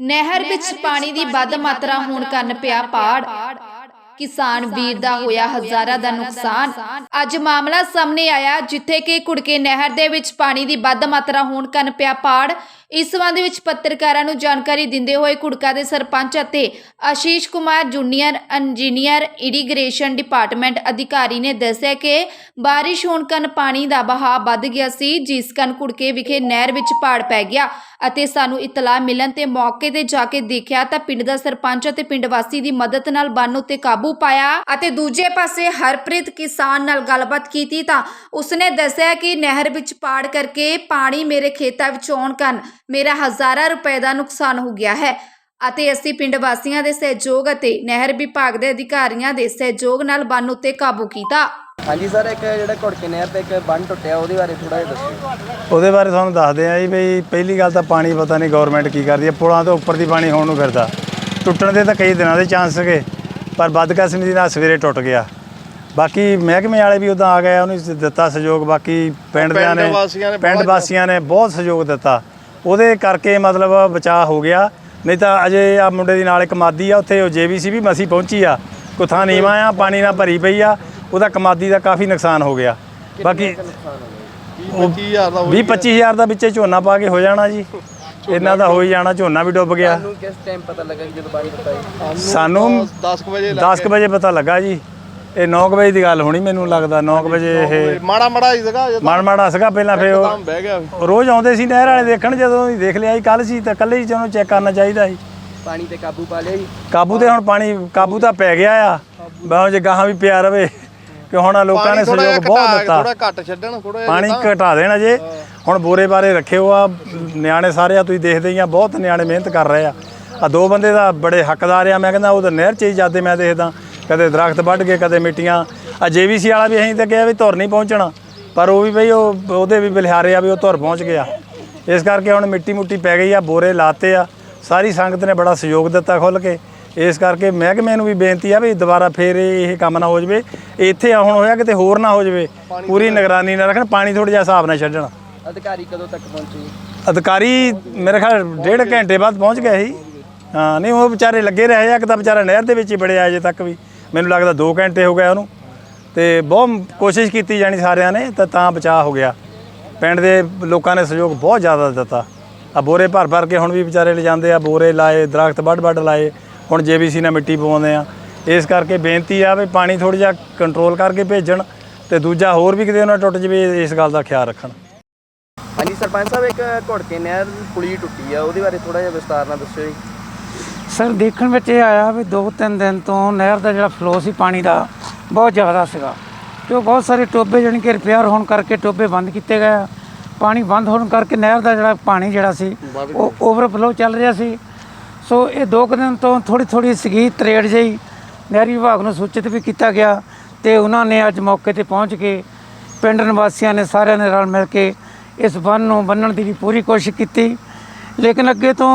ਨਹਿਰ ਵਿੱਚ ਪਾਣੀ ਦੀ ਵੱਧ ਮਾਤਰਾ ਹੋਣ ਕਾਰਨ ਪਿਆ ਪਾੜ। ਕਿਸਾਨ ਵੀਰ ਦਾ ਹੋਇਆ ਹਜ਼ਾਰਾਂ ਦਾ ਨੁਕਸਾਨ। ਅੱਜ ਮਾਮਲਾ ਸਾਹਮਣੇ ਆਇਆ ਜਿੱਥੇ ਕਿ ਕੁੜਕੇ ਨਹਿਰ ਦੇ ਵਿੱਚ ਪਾਣੀ ਦੀ ਵੱਧ ਮਾਤਰਾ ਹੋਣ ਕਾਰਨ ਪਿਆ ਪਾੜ। ਇਸ ਸੰਬੰਧ ਵਿੱਚ ਪੱਤਰਕਾਰਾਂ ਨੂੰ ਜਾਣਕਾਰੀ ਦਿੰਦੇ ਹੋਏ ਕੁੜਕਾ ਦੇ ਸਰਪੰਚ ਅਤੇ Ashish Kumar junior engineer irrigation department ਅਧਿਕਾਰੀ ਨੇ ਦੱਸਿਆ ਕਿ ਬਾਰਿਸ਼ ਹੋਣ ਕਾਰਨ ਪਾਣੀ ਦਾ ਵਹਾਅ ਵੱਧ ਗਿਆ ਸੀ ਜਿਸ ਕਾਰਨ ਕੁੜਕੇ ਵਿਖੇ ਨਹਿਰ ਵਿੱਚ ਪਾੜ ਪੈ ਗਿਆ। ਅਤੇ ਸਾਨੂੰ ਇਤਲਾਹ ਮਿਲਣ ਤੇ ਮੌਕੇ ਤੇ ਜਾ ਕੇ ਦੇਖਿਆ ਤਾਂ ਪਿੰਡ ਦਾ ਸਰਪੰਚ ਅਤੇ ਪਿੰਡ ਵਾਸੀ ਦੀ ਮਦਦ ਨਾਲ ਬੰਨ ਉੱਤੇ ਕਾਬੂ ਪਾਇਆ ਅਤੇ ਦੂਜੇ ਪਾਸੇ ਹਰਪ੍ਰੀਤ ਕਿਸਾਨ ਨਾਲ ਗੱਲਬਾਤ ਕੀਤੀ ਤਾਂ ਉਸਨੇ ਦੱਸਿਆ ਕਿ ਨਹਿਰ ਵਿੱਚ ਪਾੜ ਕਰਕੇ ਪਾਣੀ ਮੇਰੇ ਖੇਤਾਂ ਵਿੱਚ ਆਉਣ ਕਾਰਨ ਮੇਰਾ ਹਜ਼ਾਰਾਂ ਰੁਪਏ ਦਾ ਨੁਕਸਾਨ ਹੋ ਗਿਆ ਹੈ ਅਤੇ ਅਸੀਂ ਪਿੰਡ ਵਾਸੀਆਂ ਦੇ ਸਹਿਯੋਗ ਅਤੇ ਨਹਿਰ ਵਿਭਾਗ ਦੇ ਅਧਿਕਾਰੀਆਂ ਦੇ ਸਹਿਯੋਗ ਨਾਲ ਬੰਨ ਉੱਤੇ ਕਾਬੂ ਕੀਤਾ। ਹਾਂਜੀ ਸਰ ਇੱਕ ਜਿਹੜਾ ਘੁੜਕੇ ਨਹਿਰ ਤੇ ਇੱਕ ਬੰਨ ਟੁੱਟਿਆ ਉਹਦੇ ਬਾਰੇ ਥੋੜਾ ਜਿਹਾ ਦੱਸੋ ਉਹਦੇ ਬਾਰੇ ਤੁਹਾਨੂੰ ਦੱਸਦੇ ਆ ਜੀ ਵੀ ਪਹਿਲੀ ਗੱਲ ਤਾਂ ਪਾਣੀ ਪਤਾ ਨਹੀਂ ਗਵਰਨਮੈਂਟ ਕੀ ਕਰਦੀ ਹੈ ਪੁਲਾਂ ਤੋਂ ਉੱਪਰ ਦੀ ਪਾਣੀ ਹੋਣ ਨੂੰ ਫਿਰਦਾ। ਟੁੱਟਣ ਦੇ ਤਾਂ ਕਈ ਦਿਨਾਂ ਦੇ ਚਾਂਸ ਸੀਗੇ ਪਰ ਬਦਕਿਸਮਤੀ ਦੀ ਨਾਲ ਸਵੇਰੇ ਟੁੱਟ ਗਿਆ। ਬਾਕੀ ਮਹਿਕਮੇ ਵਾਲੇ ਵੀ ਉਦਾਂ ਆ ਗਏ ਉਹਨੂੰ ਦਿੱਤਾ ਸਹਿਯੋਗ ਬਾਕੀ ਪਿੰਡ ਦਿਆਂ ਨੇ ਵਾਸੀਆਂ ਨੇ ਪਿੰਡ ਵਾਸੀਆਂ ਨੇ ਬਹੁਤ ਸਹਿਯੋਗ ਦਿੱਤਾ। ਉਹਦੇ ਕਰਕੇ ਮਤਲਬ ਬਚਾਅ ਹੋ ਗਿਆ। ਨਹੀਂ ਤਾਂ ਅਜੇ ਆ ਮੁੰਡੇ ਦੀ ਨਾਲ ਇੱਕ ਮਾਦੀ ਆ ਉੱਥੇ ਉਹ ਜੇਬੀਸੀ ਵੀ ਮਸੀ ਪਹੁੰਚੀ ਆ। ਕੁਥਾਂ ਨੀਵਾਂ ਆ ਪਾਣੀ ਨਾਲ ਭਰੀ ਪਈ ਆ। ਉਹਦਾ ਕਮਾਦੀ ਦਾ ਕਾਫੀ ਨੁਕਸਾਨ ਹੋ ਗਿਆ। ਬਾਕੀ 25000 ਦਾ 20 25000 ਦਾ ਵਿੱਚੇ ਝੋਨਾ ਪਾ ਕੇ ਹੋ ਜਾਣਾ ਜੀ। ਇਹਨਾਂ ਦਾ ਹੋ ਹੀ ਜਾਣਾ ਝੋਨਾ ਵੀ ਡੁੱਬ ਗਿਆ। ਤੁਹਾਨੂੰ ਕਿਸ ਟਾਈਮ ਪਤਾ ਲੱਗਾ ਕਿ ਜਦੋਂ ਬੰਨ ਟੁੱਟਾ ਜੀ ਸਾਨੂੰ 10 ਵਜੇ 10 ਕੁ ਵਜੇ ਪਤਾ ਲੱਗਾ ਜੀ। ਇਹ 9 ਕੁ ਵਜੇ ਦੀ ਗੱਲ ਹੋਣੀ ਮੈਨੂੰ ਲੱਗਦਾ 9 ਕੁ ਵਜੇ ਇਹ ਮਾੜਾ ਮਾੜਾ ਹੀ ਸੀਗਾ ਜਦੋਂ ਮਨ ਮਾੜਾ ਸੀਗਾ ਪਹਿਲਾਂ ਫੇ ਉਹ ਇੱਕਦਮ ਬਹਿ ਗਿਆ ਰੋਜ਼ ਆਉਂਦੇ ਸੀ ਨਹਿਰ ਵਾਲੇ ਦੇਖਣ ਜਦੋਂ ਹੀ ਦੇਖ ਲਿਆ ਜੀ ਕੱਲ ਸੀ ਤਾਂ ਕੱਲੇ ਹੀ ਚੋਂ ਚੈੱਕ ਕਰਨਾ ਚਾਹੀਦਾ ਸੀ। ਪਾਣੀ ਤੇ ਕਾਬੂ ਪਾ ਲਿਆ ਜੀ। ਕਾਬੂ ਤੇ ਹੁਣ ਪਾਣੀ ਕਾਬੂ ਤਾਂ ਪੈ ਗਿਆ ਆ। ਬਾਹੋਂ ਜੇ ਗਾਹਾਂ ਵੀ ਪਿਆ ਰਵੇ। ਕਿ ਹੁਣ ਲੋਕਾਂ ਨੇ ਸਹਿਯੋਗ ਬਹੁਤ ਦਿੱਤਾ। ਥੋੜਾ ਘੱਟ ਛੱਡਣ ਥੋੜਾ ਪਾਣੀ ਘਟਾ ਦੇਣਾ ਜੇ ਹੁਣ ਬੋਰੇ ਬਾਰੇ ਰੱਖਿਓ ਆ। ਨਿਆਣੇ ਸਾਰੇ ਆ ਤੁਸੀਂ ਦੇਖਦੇ ਹੀ ਆ ਬਹੁਤ ਨਿਆਣੇ ਮਿਹਨਤ ਕਰ ਰਹੇ ਆ। ਆ ਦੋ ਬੰਦੇ ਦਾ ਬੜੇ ਹੱਕਦਾਰ ਆ। ਮੈਂ ਕਹਿੰਦਾ ਉਹ ਤਾਂ ਨਹਿਰ ਚ ਹੀ ਜਾਂਦੇ ਮੈਂ ਦੇਖਦਾ। ਕਦੇ ਦਰਖਤ ਵੱਢ ਕੇ ਕਦੇ ਮਿੱਟੀਆਂ। ਆ ਜੀਵੀਸੀ ਵਾਲਾ ਵੀ ਅਸੀਂ ਤਾਂ ਕਿਹਾ ਵੀ ਧੁਰ ਨਹੀਂ ਪਹੁੰਚਣਾ। ਪਰ ਉਹ ਵੀ ਬਈ ਉਹ ਉਹਦੇ ਵੀ ਬਲਿਹਾਰੇ ਆ ਵੀ ਉਹ ਧੁਰ ਪਹੁੰਚ ਗਿਆ। ਇਸ ਕਰਕੇ ਹੁਣ ਮਿੱਟੀ ਮੁੱਟੀ ਪੈ ਗਈ ਆ ਬੋਰੇ ਲਾਤੇ ਆ। ਸਾਰੀ ਸੰਗਤ ਨੇ ਬੜਾ ਸਹਿਯੋਗ ਦਿੱਤਾ ਖੁੱਲ ਕੇ। ਇਸ ਕਰਕੇ ਮਹਿਕਮੇ ਨੂੰ ਵੀ ਬੇਨਤੀ ਆ ਵੀ ਦੁਬਾਰਾ ਫੇਰ ਇਹ ਕੰਮ ਨਾ ਹੋ ਜਵੇ। ਇੱਥੇ ਹੁਣ ਹੋਇਆ ਕਿਤੇ ਹੋਰ ਨਾ ਹੋ ਜਵੇ। ਪੂਰੀ ਨਿਗਰਾਨੀ ਨਾਲ ਰੱਖਣ ਪਾਣੀ ਥੋੜਾ ਜਿਹਾ ਹਿਸਾਬ ਨਾਲ ਛੱਡਣ। ਅਧਿਕਾਰੀ ਕਦੋਂ ਤੱਕ ਪਹੁੰਚੇ? ਅਧਿਕਾਰੀ ਮੇਰੇ ਖਿਆਲ ਡੇਢ ਘੰਟੇ ਬਾਅਦ ਪਹੁੰਚ ਗਏ ਸੀ। ਹਾਂ ਨਹੀਂ ਉਹ ਵਿਚਾਰੇ ਲੱਗੇ ਰਹੇ ਆ ਕਿ ਤਾਂ ਵਿਚਾਰਾ ਨਹਿਰ ਦੇ ਵਿੱਚ ਹੀ ਬੜਿਆ ਅਜੇ ਤੱਕ ਵੀ। ਮੈਨੂੰ ਲੱਗਦਾ 2 ਘੰਟੇ ਹੋ ਗਏ ਉਹਨੂੰ। ਤੇ ਬਹੁਤ ਕੋਸ਼ਿਸ਼ ਕੀਤੀ ਜਾਣੀ ਸਾਰਿਆਂ ਨੇ ਤਾਂ ਤਾਂ ਬਚਾਅ ਹੋ ਗਿਆ। ਪਿੰਡ ਦੇ ਲੋਕਾਂ ਨੇ ਸਹਿਯੋਗ ਬਹੁਤ ਜ਼ਿਆਦਾ ਦਿੱਤਾ। ਆ ਬੋਰੇ ਭਰ ਭਰ ਕੇ ਹੁਣ ਵੀ ਵਿਚਾਰੇ ਲਿਜਾਂਦੇ ਆ ਬੋਰੇ ਲਾਏ ਦਰਖਤ ਵੱਢ ਵੱਢ ਲਾਏ। ਹੁਣ ਜੇਬੀਸੀ ਨਾਲ ਮਿੱਟੀ ਪਵਾਉਂਦੇ ਆ। ਇਸ ਕਰਕੇ ਬੇਨਤੀ ਆ ਵੀ ਪਾਣੀ ਥੋੜਾ ਜਿਹਾ ਕੰਟਰੋਲ ਕਰਕੇ ਭੇਜਣ ਤੇ ਦੂਜਾ ਹੋਰ ਵੀ ਕਿਤੇ ਉਹਨਾਂ ਟੁੱਟ ਜਵੇ ਇਸ ਗੱਲ ਦਾ ਖਿਆਲ ਰੱਖਣ। ਹਾਂਜੀ ਸਰਪੰਚ ਸਾਹਿਬ ਇੱਕ ਘੁੜਕੇ ਨਹਿਰ ਪੁਲੀ ਟੁੱਟੀ ਆ ਉਹਦੇ ਬਾਰੇ ਥੋੜਾ ਜਿਹਾ ਵਿਸਤਾਰ ਨਾਲ ਦੱਸਿਓ ਜੀ। ਸਰ ਦੇਖਣ ਵਿੱਚ ਇਹ ਆਇਆ ਵੀ ਦੋ ਤਿੰਨ ਦਿਨ ਤੋਂ ਨਹਿਰ ਦਾ ਜਿਹੜਾ ਫਲੋ ਸੀ ਪਾਣੀ ਦਾ ਬਹੁਤ ਜ਼ਿਆਦਾ ਸੀਗਾ। ਤੇ ਉਹ ਬਹੁਤ ਸਾਰੇ ਟੋਬੇ ਜਾਣੀ ਕਿ ਰਿਪੇਅਰ ਹੋਣ ਕਰਕੇ ਟੋਬੇ ਬੰਦ ਕੀਤੇ ਗਏ ਆ। ਪਾਣੀ ਬੰਦ ਹੋਣ ਕਰਕੇ ਨਹਿਰ ਦਾ ਜਿਹੜਾ ਪਾਣੀ ਜਿਹੜਾ ਸੀ ਉਹ ਓਵਰਫਲੋ ਚੱਲ ਰਿਹਾ ਸੀ। ਸੋ ਇਹ ਦੋ ਕੁ ਦਿਨ ਤੋਂ ਥੋੜੀ ਥੋੜੀ ਸੀਗੀ ਤਰੇੜ ਜਿਹੀ। ਨਹਿਰੀ ਵਿਭਾਗ ਨੂੰ ਸੂਚਿਤ ਵੀ ਕੀਤਾ ਗਿਆ ਤੇ ਉਹਨਾਂ ਨੇ ਅੱਜ ਮੌਕੇ ਤੇ ਪਹੁੰਚ ਕੇ ਪਿੰਡ ਨਿਵਾਸੀਆਂ ਨੇ ਸਾਰਿਆਂ ਨੇ ਰਲ ਮਿਲ ਕੇ ਇਸ ਬੰਨ ਨੂੰ ਬੰਨਣ ਦੀ ਵੀ ਪੂਰੀ ਕੋਸ਼ਿਸ਼ ਕੀਤੀ। ਲੇਕਿਨ ਅੱਗੇ ਤੋਂ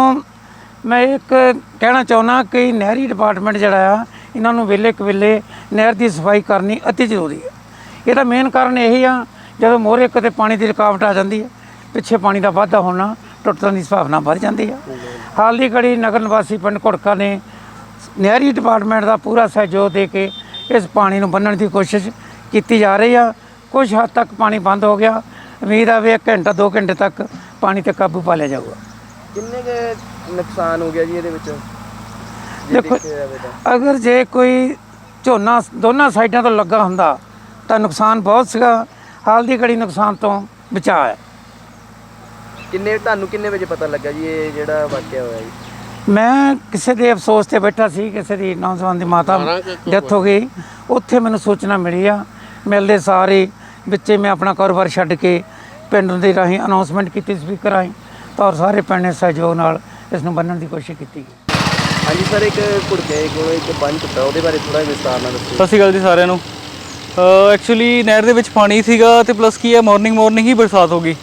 ਮੈਂ ਇੱਕ ਕਹਿਣਾ ਚਾਹੁੰਦਾ ਕਿ ਨਹਿਰੀ ਡਿਪਾਰਟਮੈਂਟ ਜਿਹੜਾ ਆ, ਇਹਨਾਂ ਨੂੰ ਵੇਲੇ ਕਵੇਲੇ ਨਹਿਰ ਦੀ ਸਫ਼ਾਈ ਕਰਨੀ ਅਤੀ ਜ਼ਰੂਰੀ ਹੈ। ਇਹਦਾ ਮੇਨ ਕਾਰਨ ਇਹ ਆ, ਜਦੋਂ ਮੋਹਰੇ ਕਿਤੇ ਪਾਣੀ ਦੀ ਰੁਕਾਵਟ ਆ ਜਾਂਦੀ ਹੈ, ਪਿੱਛੇ ਪਾਣੀ ਦਾ ਵਾਧਾ ਹੋਣਾ, ਟੁੱਟਣ ਦੀ ਸੰਭਾਵਨਾ ਵੱਧ ਜਾਂਦੀ ਹੈ ਹਾਲ ਦੀ ਘੜੀ ਨਗਰ ਨਿਵਾਸੀ ਪਿੰਡ ਘੁੜਕਾ ਨੇ ਨਹਿਰੀ ਡਿਪਾਰਟਮੈਂਟ ਦਾ ਪੂਰਾ ਸਹਿਯੋਗ ਦੇ ਕੇ ਇਸ ਪਾਣੀ ਨੂੰ ਬੰਨਣ ਦੀ ਕੋਸ਼ਿਸ਼ ਕੀਤੀ ਜਾ ਰਹੀ ਆ। ਕੁਝ ਹੱਦ ਤੱਕ ਪਾਣੀ ਬੰਦ ਹੋ ਗਿਆ। ਉਮੀਦ ਆ ਵੀ ਇੱਕ ਘੰਟਾ 2 ਘੰਟੇ ਤੱਕ ਪਾਣੀ ਤੇ ਕਾਬੂ ਪਾ ਲਿਆ ਜਾਊਗਾ। ਕਿੰਨੇ ਕੁ ਨੁਕਸਾਨ ਹੋ ਗਿਆ ਜੀ ਇਹਦੇ ਵਿੱਚ? ਜੇ ਦੇਖੋ ਦੇਖਿਆ ਜਾਵੇ ਤਾਂ। ਅਗਰ ਜੇ ਕੋਈ ਝੋਨਾ ਦੋਨਾਂ ਸਾਈਡਾਂ ਤੋਂ ਲੱਗਾ ਹੁੰਦਾ ਤਾਂ ਨੁਕਸਾਨ ਬਹੁਤ ਸੀਗਾ। ਹਾਲ ਦੀ ਘੜੀ ਨੁਕਸਾਨ ਤੋਂ ਬਚਾਅ ਹੈ ਕਿੰਨੇ ਤੁਹਾਨੂੰ ਕਿੰਨੇ ਵਜੇ ਪਤਾ ਲੱਗਾ ਜੀ ਇਹ ਜਿਹੜਾ ਵਾਕਿਆ ਹੋਇਆ ਜੀ? ਮੈਂ ਕਿਸੇ ਦੇ ਅਫਸੋਸ ਤੇ ਬੈਠਾ ਸੀ ਕਿਸੇ ਦੀ ਨੌਜਵਾਨ ਦੀ ਮਾਤਾ ਡੈਥ ਹੋ ਗਈ। ਉੱਥੇ ਮੈਨੂੰ ਸੂਚਨਾ ਮਿਲੀ ਆ ਮਿਲਦੇ ਸਾਰੇ ਵਿੱਚੇ ਮੈਂ ਆਪਣਾ ਕਾਰੋਬਾਰ ਛੱਡ ਕੇ ਪਿੰਡ ਦੇ ਰਾਹੀਂ ਅਨਾਉਂਸਮੈਂਟ ਕੀਤੀ ਸਪੀਕਰ ਰਾਹੀਂ ਤਾਂ ਔਰ ਸਾਰੇ ਪਿੰਡ ਨੇ ਸਹਿਯੋਗ ਨਾਲ ਇਸ ਨੂੰ ਬੰਨਣ ਦੀ ਕੋਸ਼ਿਸ਼ ਕੀਤੀ। ਗਈ ਹਾਂਜੀ ਸਰ ਇੱਕ ਘੁੜਕੇ ਕੋਲ ਇੱਕ ਬੰਨ ਟੁੱਟਾ ਉਹਦੇ ਬਾਰੇ ਥੋੜਾ ਵਿਸਤਾਰ ਨਾਲ ਦੱਸਿਓ ਸਤਿ ਸ਼੍ਰੀ ਅਕਾਲ ਜੀ ਸਾਰਿਆਂ ਨੂੰ। ਐਕਚੁਅਲੀ ਨਹਿਰ ਦੇ ਵਿੱਚ ਪਾਣੀ ਸੀਗਾ ਤੇ ਪਲੱਸ ਕੀ ਹੈ ਮਾਰਨਿੰਗ ਮਾਰਨਿੰਗ ਹੀ ਬਰਸਾਤ ਹੋ ਗਈ।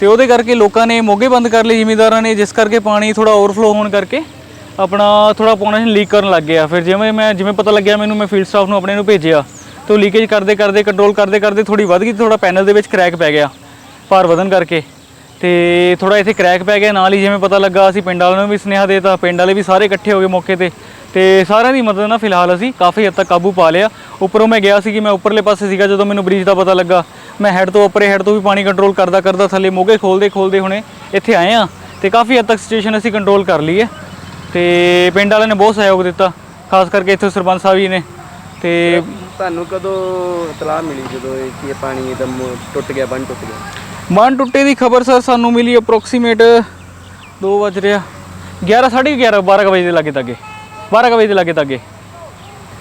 ਤੇ ਉਹਦੇ ਕਰਕੇ ਲੋਕਾਂ ਨੇ ਮੋਗੇ ਬੰਦ ਕਰ ਲਏ, ਜ਼ਿਮੀਂਦਾਰਾਂ ਨੇ, ਜਿਸ ਕਰਕੇ ਪਾਣੀ ਥੋੜਾ ਓਵਰਫਲੋ ਹੋਣ ਕਰਕੇ ਆਪਣਾ ਥੋੜਾ ਪੌਣਾ ਲੀਕ ਕਰਨ ਲੱਗ ਗਿਆ। ਫਿਰ ਜਿਵੇਂ ਮੈਂ, ਜਿਵੇਂ ਪਤਾ ਲੱਗਿਆ ਮੈਨੂੰ, ਮੈਂ ਫੀਲਡ ਸਟਾਫ ਨੂੰ ਆਪਣੇ ਨੂੰ ਭੇਜਿਆ ਤੇ ਉਹ ਲੀਕੇਜ ਕਰਦੇ ਕਰਦੇ ਕੰਟਰੋਲ ਕਰਦੇ ਕਰਦੇ ਥੋੜੀ ਵੱਧ ਗਈ ਥੋੜਾ ਪੈਨਲ ਦੇ ਵਿੱਚ ਕ੍ਰੈਕ ਪੈ ਗਿਆ, ਭਾਰ ਵਧਣ ਕਰਕੇ। ਤੇ ਥੋੜਾ ਇੱਥੇ ਕ੍ਰੈਕ ਪੈ ਗਿਆ, ਨਾਲ ਹੀ ਜਿਵੇਂ ਪਤਾ ਲੱਗਾ ਅਸੀਂ ਪਿੰਡ ਵਾਲਿਆਂ ਨੂੰ ਵੀ ਸੁਨੇਹਾ ਦੇਤਾ, ਪਿੰਡ ਵਾਲੇ ਵੀ ਸਾਰੇ ਇਕੱਠੇ ਹੋ ਗਏ ਮੌਕੇ ਤੇ। ਤੇ ਸਾਰਿਆਂ ਦੀ ਮਦਦ ਨਾਲ ਫਿਲਹਾਲ ਅਸੀਂ ਕਾਫੀ ਹੱਦ ਤੱਕ ਕਾਬੂ ਪਾ ਲਿਆ। ਉੱਪਰੋਂ ਮੈਂ ਗਿਆ ਸੀ ਕਿ ਮੈਂ ਉੱਪਰਲੇ ਪਾਸੇ ਸੀਗਾ ਜਦੋਂ ਮੈਨੂੰ ਬ੍ਰਿਜ ਦਾ ਪਤਾ ਲੱਗਾ। ਮੈਂ ਹੈੱਡ ਤੋਂ ਉੱਪਰੇ ਹੈੱਡ ਤੋਂ ਵੀ ਪਾਣੀ ਕੰਟਰੋਲ ਕਰਦਾ ਕਰਦਾ ਥੱਲੇ ਮੋਗੇ ਖੋਲਦੇ ਖੋਲਦੇ ਹੁਣੇ ਇੱਥੇ ਆਏ ਆ ਤੇ ਕਾਫੀ ਹੱਦ ਤੱਕ ਸਿਚੁਏਸ਼ਨ ਅਸੀਂ ਕੰਟਰੋਲ ਕਰ ਲਈ ਹੈ ਤੇ ਪਿੰਡ ਵਾਲਿਆਂ ਨੇ ਬਹੁਤ ਸਹਿਯੋਗ ਦਿੱਤਾ, ਖਾਸ ਕਰਕੇ ਇੱਥੇ ਸਰਪੰਚ ਸਾਹਿਬ ਜੀ ਨੇ। ਤੇ ਤੁਹਾਨੂੰ ਕਦੋਂ ਇਤਲਾਹ ਮਿਲੀ ਜਦੋਂ ਇਹ ਕਿ ਇਹ ਪਾਣੀ ਇਹਦਾ ਟੁੱਟ ਗਿਆ, ਬੰਨ ਟੁੱਟ ਗਿਆ? ਬੰਨ ਟੁੱਟੇ ਦੀ ਖਬਰ ਸਰ ਸਾਨੂੰ ਮਿਲੀ ਅਪਰੋਕਸੀਮੇਟ 2 ਵਜ ਰਿਹਾ। 11 11:30 12 ਕੁ ਵਜੇ ਦੇ ਲਾਗੇ ਤੱਕੇ 12 ਕੁ ਵਜੇ ਦੇ ਲਾਗੇ ਤੱਕੇ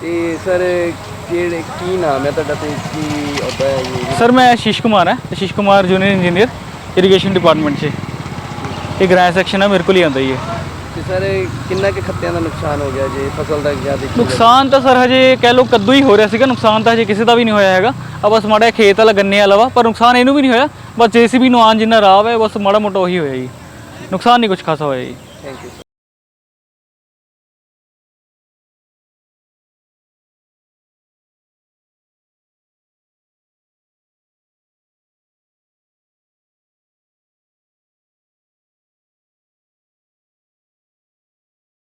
ਤੇ ਸਰ ਕਿਹੜੇ ਕੀ ਨਾਮ ਹੈ ਤੁਹਾਡਾ ਤੇ ਕੀ ਅਹੁਦਾ ਹੈ ਇਹ ਸਰ ਮੈਂ ਆਸ਼ੀਸ਼ ਕੁਮਾਰ ਹੈ। Ashish Kumar junior engineer irrigation department 'ਚ। ਇਹ ਗ੍ਰਾਂਟ ਸੈਕਸ਼ਨ ਹੈ ਮੇਰੇ ਕੋਲ ਹੀ ਆਉਂਦਾ ਹੀ ਹੈ। ਤੇ ਸਰ ਕਿੰਨਾ ਕੁ ਖੱਤਿਆਂ ਦਾ ਨੁਕਸਾਨ ਹੋ ਗਿਆ ਜੇ ਫਸਲ ਦਾ ਗਿਆ ਦੇਖੀ ਨੁਕਸਾਨ ਤਾਂ ਸਰ ਹਜੇ ਕਹਿ ਲਓ ਕੱਦੂ ਹੀ ਹੋ ਰਿਹਾ ਸੀਗਾ ਨੁਕਸਾਨ ਤਾਂ ਹਜੇ ਕਿਸੇ ਦਾ ਵੀ ਨਹੀਂ ਹੋਇਆ ਹੈਗਾ। ਆ ਬਸ ਮਾੜਾ ਖੇਤ ਵਾਲਾ ਗੰਨੇ ਵਾਲਾ ਵਾ ਪਰ ਨੁਕਸਾਨ ਇਹਨੂੰ ਵੀ ਨਹੀਂ ਹੋਇਆ। ਬਸ ਜੀਸੀਬੀ ਨੂੰ ਆਉਣ ਜਿੰਨਾ ਰਾਹ ਹੈ ਬਸ ਮਾੜਾ ਮੋਟਾ ਉਹੀ ਹੋਇਆ ਜੀ। ਨੁਕਸਾਨ ਨਹੀਂ ਕੁਝ ਖਾਸਾ ਹੋਇਆ ਜੀ। Thank you